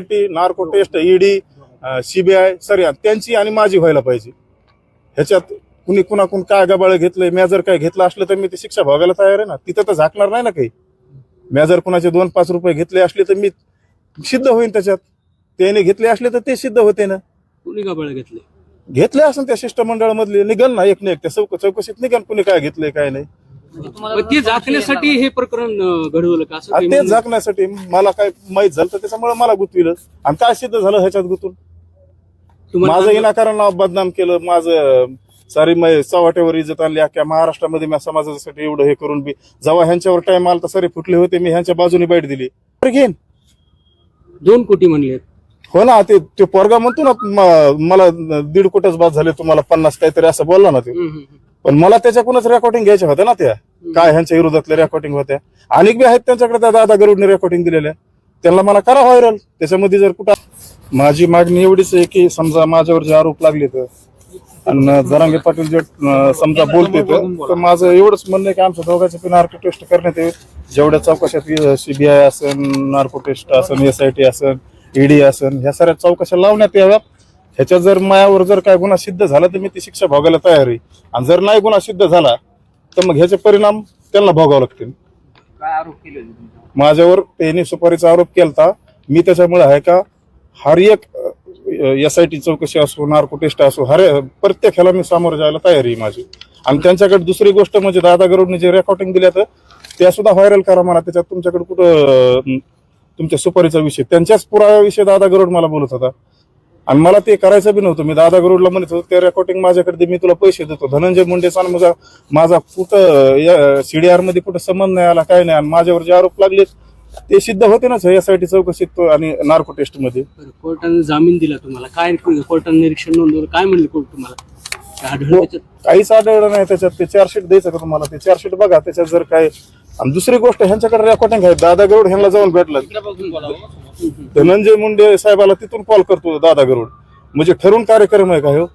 T narco test ED CBI sir त्यांची आणि माझी व्हायला पाहिजे. ह्याच्यात कुणी कुणाकून काय गबाळ घेतलंय मी जर काय घेतलं असलं तर मी ती शिक्षा भोगायला तयार आहे ना? तिथं तर झाकणार नाही ना काही. मी जर कुणाचे दोन पाच रुपये घेतले असले तर मी सिद्ध होईन त्याच्यात. त्याने घेतले असले तर ते सिद्ध होते ना. कुणी गबाळ घेतले घेतले असून त्या शिष्टमंडळामधले निघन ना एक ना एक त्या चौक चौकशीत निघन कुणी काय घेतलंय काय नाही. मग ते झाकण्यासाठी हे प्रकरण अं, घडवलं का? असं आणि काही ते झाकण्यासाठी मला काय माहीत झालं तर त्याच्यामुळे मला गुतविलं. आणि काय सिद्ध झालं ह्याच्यात गुतून? तुम्हाला माझं विनाकारण नाव बदनाम केलं माझं सारी मै चव्हाट्यावर इज्जत आणली अख्ख्या महाराष्ट्रामध्ये मी समाजासाठी एवढं हे करून बी जेव्हा ह्यांच्यावर टाइम आला तर सारे फुटले होते मी ह्यांच्या बाजूने बाईट दिली. तर घेईन. दोन कोटी म्हणले हो ना ते ते पोरगा म्हणतो ना म- मला दीड कोटच बाद झाले तुम्हाला पन्नास काहीतरी असं बोलला ना ते. पण मला त्याच्याकडूनच रेकॉर्डिंग घ्यायच्या होत्या ना त्या. काय ह्यांच्या विरोधातल्या रेकॉर्डिंग होत्या. अनेक बी आहेत त्यांच्याकडे त्या दादा गरुडने रेकॉर्डिंग दिलेल्या त्यांना मला करा व्हायरल त्याच्यामध्ये जर कुठं माझी मागणी एवढीच आहे की समजा माझ्यावर जे आरोप लागले तर आणि जरांगे पाटील जे समजा बोलते तर तर माझं एवढंच म्हणणं आहे की आमच्या दोघांचे पण नार्को टेस्ट करण्यात येईल. जेवढ्या चौकशात सीबीआय असेल नार्को टेस्ट असेल एस आय टी असेल ईडी असेल ह्या साऱ्या चौकशा लावण्यात याव्यात. ह्याच्यात जर मायावर जर काय गुन्हा सिद्ध झाला तर मी ती शिक्षा भोगायला तयार आहे. आणि जर नाही गुन्हा सिद्ध झाला तर मग ह्याचे परिणाम त्यांना भोगावे लागतील. काय आरोप केले होते तुमच्यावर? माझ्यावर त्यांनी सुपारीचा आरोप केलता. मी त्याच्यामुळे आहे का हर एक एस आय टी चौकशी असो नार्को टेस्ट असो हर प्रत्येक ह्याला मी सामोरं जायला तयारी आहे माझी. आणि त्यांच्याकडे दुसरी गोष्ट म्हणजे दादा गरुडने जे रेकॉर्डिंग दिल्या तर त्या सुद्धा व्हायरल करा मला त्याच्यात तुमच्याकडे कुठं अं, तुमच्या सुपारीचा विषय त्यांच्याच पुराव्याविषयी दादा गरुड मला बोलत होता. आणि मला ते करायचं बी नव्हतं. मी दादा गरुडला म्हणत होतो ते रेकॉर्डिंग माझ्याकडे दे, मी तुला पैसे देतो. धनंजय मुंडेचा माझा माझा कुठं सीडीआरमध्ये कुठं संबंध नाही आला काय नाही. आणि माझ्यावर जे आरोप लागले ते सिद्ध होते ना यासाठी चौकशीत तो आणि नार्को टेस्टमध्ये. कोर्टाने जामीन दिला तुम्हाला. काय कोर्टाने निरीक्षण नोंदवलं? काय म्हणले कोर्ट तुम्हाला? हो. काहीच आढळलं नाही त्याच्यात. ते चार्जशीट द्यायचं का तुम्हाला? ते चार्जशीट बघा त्याच्यात जर काय आणि दुसरी गोष्ट ह्यांच्याकडे रेकॉर्डिंग आहे. दादा गरुड ह्यांना जाऊन भेटलं. धनंजय मुंडे साहेबाला तिथून कॉल करतो दादा गरुड. म्हणजे ठरून कार्यक्रम आहे का हो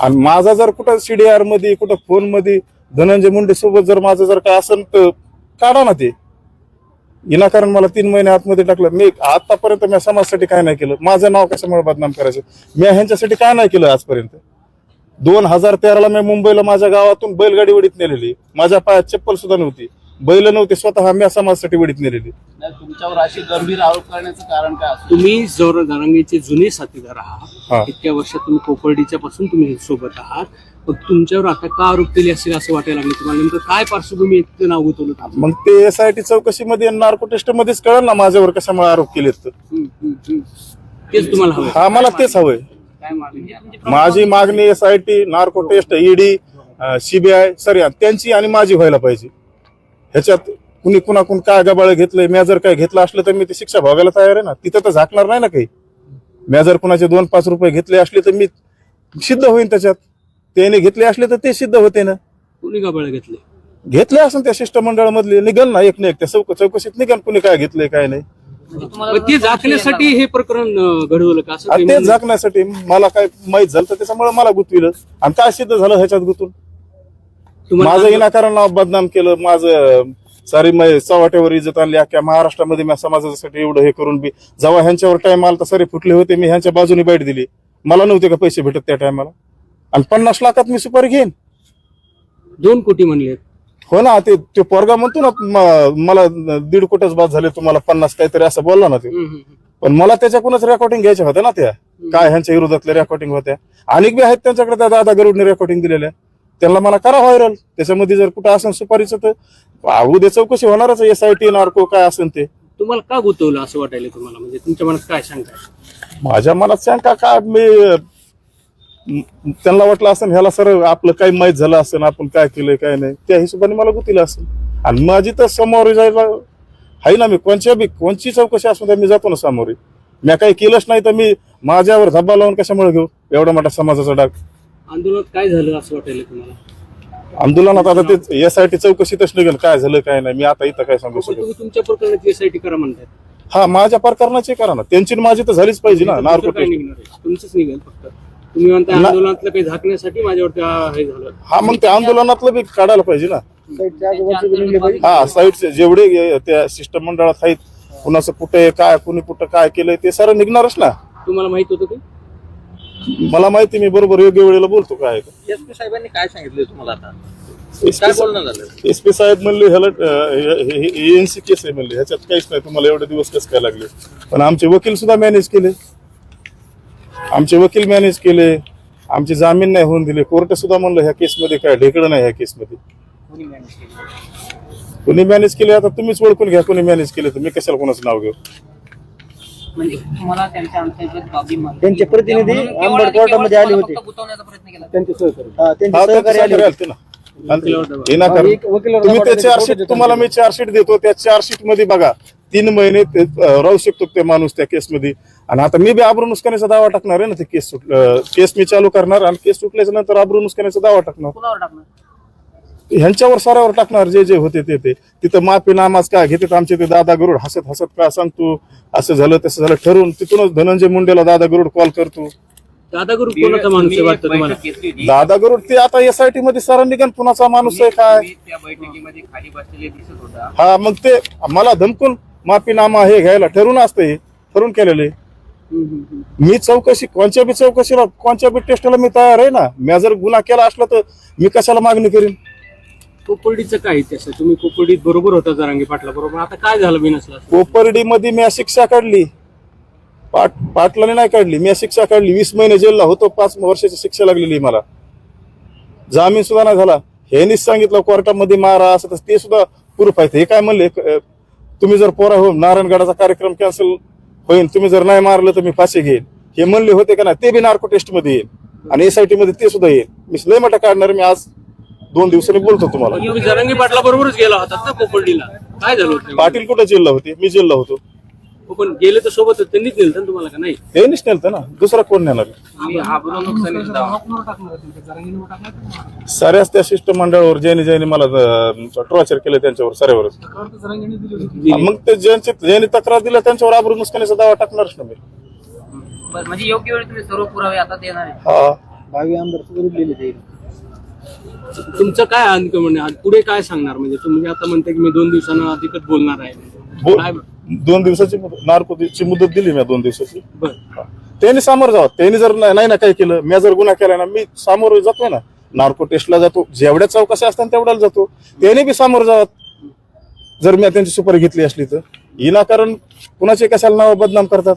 आणि माझा जर कुठं सीडीआरमध्ये कुठं फोनमध्ये धनंजय मुंडे सोबत जर माझं जर काय असेल तर काढा ना ते. विनाकारण मला तीन महिने आतमध्ये टाकलं. मी आतापर्यंत मी समाजासाठी काय नाही केलं. माझं नाव कशामुळे बदनाम करायचं? मी ह्यांच्यासाठी काय नाही केलं आजपर्यंत? दोन हजार तेराला मी मुंबईला माझ्या गावातून बैलगाडी उडीत नेलेली. माझ्या पायात चप्पल सुद्धा नव्हती. बैल नव्हते स्वतः मी समाजासाठी वडीत नेलेली नाही, तुमच्यावर अशी गंभीर आरोप करण्याचं कारण काय असू तुम्ही जर जरांगीचे जुने साथीदार आहात हा. इतक्या वर्षात तुम्ही कोपर्डीच्या पासून तुम्ही सोबत आहात मग तुमच्यावर आता का आरोप केले असेल असं वाटायला लागलं तुम्हाला नेमकं काय पार्श्वभूमी इतकं नाव गुंतवलं? मग ते एस आय टी चौकशीमध्ये नार्को टेस्ट मध्येच कळलं ना माझ्यावर कशामुळे आरोप केलेत तर हम्म, हम्म, हम्म. तेच तुम्हाला हवं हा मला तेच हवंय काय मागणी आहे? माझी मागणी S I T narco test ED CBI sir त्यांची आणि माझी व्हायला पाहिजे ह्याच्यात कुणी कुणाकून काय गबाळ घेतलंय? मी जर काय घेतलं असलं तर मी ती शिक्षा भोगायला तयार आहे ना? तिथं तर झाकणार नाही ना काही. मी जर कुणाचे दोन पाच रुपये घेतले असले तर मी सिद्ध होईन त्याच्यात. त्याने घेतले असले तर ते सिद्ध होते ना. कोणी गबाळ घेतले? घेतले असून त्या शिष्टमंडळामधले निघन ना एक ना एक. त्या चौक चौकशीत निघन कुणी काय घेतलंय काय नाही. मग ते झाकण्यासाठी हे प्रकरण अं, घडवलं का? असं आणि ते झाकण्यासाठी मला काय माहीत झालं तर त्याच्यामुळे मला गुतविलं. आणि काय सिद्ध झालं ह्याच्यात गुतून? माझं विनाकारण नाव बदनाम केलं माझं सारी मै चव्हाट्यावर इज्जत आणली अख्ख्या महाराष्ट्रामध्ये मी समाजासाठी एवढं हे करून बी जेव्हा ह्यांच्यावर टाइम आला तर सारे फुटले होते मी ह्यांच्या बाजूने बाईट दिली. मला नव्हते का पैसे भेटत त्या टायमाला आणि पन्नास लाखात मी सुपारी घेईन. दोन कोटी म्हणले. हो ना ते ते पोरगा म्हणतो ना म- मला दीड कोटच बाद झाले तुम्हाला पन्नास काहीतरी असं बोलला ना ते. पण मला त्याच्याकडूनच रेकॉर्डिंग घ्यायच्या होत्या ना त्या. काय ह्यांच्या विरोधातल्या रेकॉर्डिंग होत्या. अनेक बी आहेत त्यांच्याकडे त्या दादा गरुडने रेकॉर्डिंग दिलेल्या. त्यांना मला करा व्हायरल त्याच्यामध्ये जर कुठं असेल सुपारीचं तर उद्या चौकशी होणारच एस आय टी नार्को काय असेल ते. तुम्हाला का गुंतवलं असं वाटायला तुम्हाला? म्हणजे तुमच्या मनात काय आहे? माझ्या मनात शंका का मी त्यांना वाटलं असेल ह्याला सर आपलं काही माहीत झालं असेल आपण काय केलंय काय नाही. त्या हिशोबाने मला गुतीला असेल. आणि माझी तर समोर जायला आहे ना मी कोणच्या बी कोणची चौकशी असून तर मी जातो ना सामोरी. मी काही केलंच नाही तर मी माझ्यावर धब्बा लावून कशामुळे घेऊ? एवढा मोठा समाजाचा डाग. आंदोलनात काय झालं असं वाटायला तुम्हाला? आंदोलनात आता ते एस आय टी चौकशीतच निघेल काय झालं काय नाही. मी आता इथं काय सांगू शकत तुम्ही तुमच्या प्रकरणाची एसआयटी करा म्हणताय. हा माझ्या प्रकरणाची करा ना. त्यांची आणि माझी तर झालीच पाहिजे ना नार्को तुमचं काय टेस्ट निघणार आहे? तुमचंच निघेल फक्त. तुम्ही म्हणता ना- आंदोलनातलं काही झाकण्यासाठी माझ्यावरती हे झालं. हा मग ते आंदोलनातलं बी काढायला पाहिजे ना. हा साईटचे जेवढे अ, त्या शिष्टमंडळात आहेत कुणाचं कुठे काय कुणी कुठं काय केलंय ते सारं निघणारच ना. तुम्हाला माहीत होतं ते? मला माहिती मी बरोबर योग्य वेळेला बोलतो काय. एस पी साहेबांनी काय सांगितलं तुम्हाला आता? SP काय बोलणं झालं? एस पी साहेब म्हणले ह्याला एएनसी केस आहे म्हणले ह्याच्यात काहीच नाही तुम्हाला एवढे दिवस कसं काय लागले? पण आमचे वकील सुद्धा मॅनेज केले. आमचे वकील मॅनेज केले. आमची जामीन नाही होऊन दिले. कोर्ट सुद्धा म्हणलं ह्या केसमध्ये काय ढेकळं नाही ह्या केसमध्ये. कुणी मॅनेज केले? आता तुम्हीच ओळखून घ्या कोणी मॅनेज केले तर मी कशाला कोणाचं नाव घेऊ? म्हणजे तुम्हाला त्यांच्या आमच्या याच्यात बाबी माहिती- त्यांचे प्रतिनिधी केवळ- अंबड कोर्टामध्ये केवळ आले तुम्हाला होते. फक्त गुंतवण्याचा प्रयत्न केला त्यांचे सहकारी हा, त्यांचे हा, सहकारी त्याचं आले सहकार्य होते. आलते ना आलते. हे ना करू. एक वकिलावर तुम्ही ते चार्जशीट देतो तुम्हाला मी चार्जशीट देतो त्या चार्जशीटमध्ये बघा तीन महिने ते अं, राहू शकतो ते माणूस त्या केसमध्ये आणि आता मी बी आबरू नुसकाण्याचा दावा टाकणार आहे ना ते केस सुट केस मी चालू करणार आणि केस सुटल्याच्या नंतर आबरू नुसकाण्याचा दावा टाकणार कुणावर टाकणार ह्यांच्यावर साऱ्यावर टाकणार जे जे होते ते ते. तिथं माफी नामाज काय घेतात आमचे ते दादा गरुड? हसत हसत का सांगतो? असं झालं तसं झालं. ठरवून तिथूनच धनंजय मुंडेला दादा गरुड कॉल करतो. दादा गुरु कोणाचा माणूस आहे वाटतं तुम्हाला? बैठक घेतली होती. दादा गरुड ते आता एसआयटी मध्ये सारा निघन पुण्याचा माणूस आहे काय? तुम्ही त्या बैठकीमध्ये खाली बसलेले दिसत होता. हा मग ते मला धमकून माफीनामा हे घ्यायला ठरवून असतं हे ठरवून केलेले. मी चौकशी कोणत्या बी चौकशीला कोणत्या बी टेस्टला मी तयार आहे ना? मी जर गुन्हा केला असला तर मी कशाला मागणी करीन? कोपर्डीचं काय इतिहास आहे? तुम्ही कोपर्डीत बरोबर होता जरांगी पाटला बरोबर? आता काय झालं बिनसला कोपर्डी मध्ये मी शिक्षा काढली. पाट पाटलाने नाही काढली. मी शिक्षा काढली. वीस महिने जेलला होतो पाच वर्षाची शिक्षा लागलेली मला. जामीन सुद्धा नाही झाला. ह्यांनीच सांगितलं कोर्टामध्ये मारा असं तसं. ते सुद्धा प्रूफ आहे हे काय म्हणले? अं, तुम्ही जर पोरा हो नारायणगडाचा कार्यक्रम कॅन्सल होईल. तुम्ही जर नाही मारलं तर मी फाशी घेईन. हे म्हणले होते का नाही? ते बी नार्को टेस्टमध्ये येईल. आणि एसआयटी मध्ये ते सुद्धा येईल. मी लय मोठा काढणार मी आज दोन दिवसांनी बोलतो तुम्हाला. तुम्ही जरांगी पाटला बरोबरच गेला होता ना कोपर्डीला. काय झालं होतं? पाटील कुठं जेलला होते? मी जेलला होतो. हो, पण गेले तर सोबतच. त्यांनीच नेलं ना तुम्हाला का नाही? हे नेलं ना. दुसरा कोण नेणार? साऱ्याच त्या शिष्टमंडळावर ज्यांनी ज्यांनी मला टॉर्चर केलं त्यांच्यावर साऱ्यावरच. मग ते ज्यांचे ज्यांनी तक्रार दिल्या त्यांच्यावर आबरू नुसकानीचा दावा टाकणारच ना मी. म्हणजे योग्य वेळी तुम्ही सर्व पुरावे आता देणार हा. भावी आमदार दिले तुमचं काय म्हणजे आज पुढे काय सांगणार? म्हणजे तुम्ही आता म्हणते की मी दोन दिवसांना अधिकच बोलणार आहे. काय दोन दिवसाची नार्कोची मुदत दिली मी दोन दिवसाची. त्यांनी सामोरं जावं. त्यांनी जर नाही नाही ना काय केलं मी जर गुन्हा केला ना मी सामोरं जातोय ना. नार्को टेस्टला जातो. जेवढ्या चौकशा असतात तेवढ्याला जातो. त्यांनी बी सामोरं जावं. जर मी त्यांची सुपारी घेतली असली तर. विनाकारण कुणाचे कशाला नाव बदनाम करतात?